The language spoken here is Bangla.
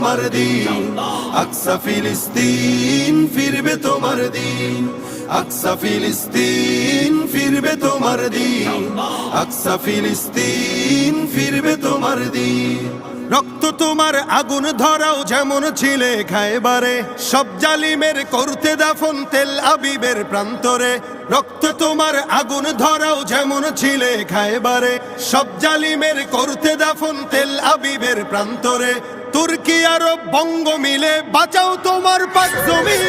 তোমার দিন। আকসা ফিলিস্তিন ফিরবে তোমার দিন। আকসা ফিলিস্তিন ফিরবে তোমার দিন। আকসা ফিলিস্তিন ফিরবে তোমার দিন। রক্ত তোমার আগুন ধরাও যেমন ছিলে খায়বারে সব জালিমের করতে দাফন তেল আবিবের প্রান্তরে। রক্ত তোমার আগুন ধরাও যেমন ছিলে খায়বারে সব জালিমের করতে দাফন তেল আবিবের প্রান্তরে। তুর্কি আরব বঙ্গ মিলে বাঁচাও তোমার পাঁচ জমি।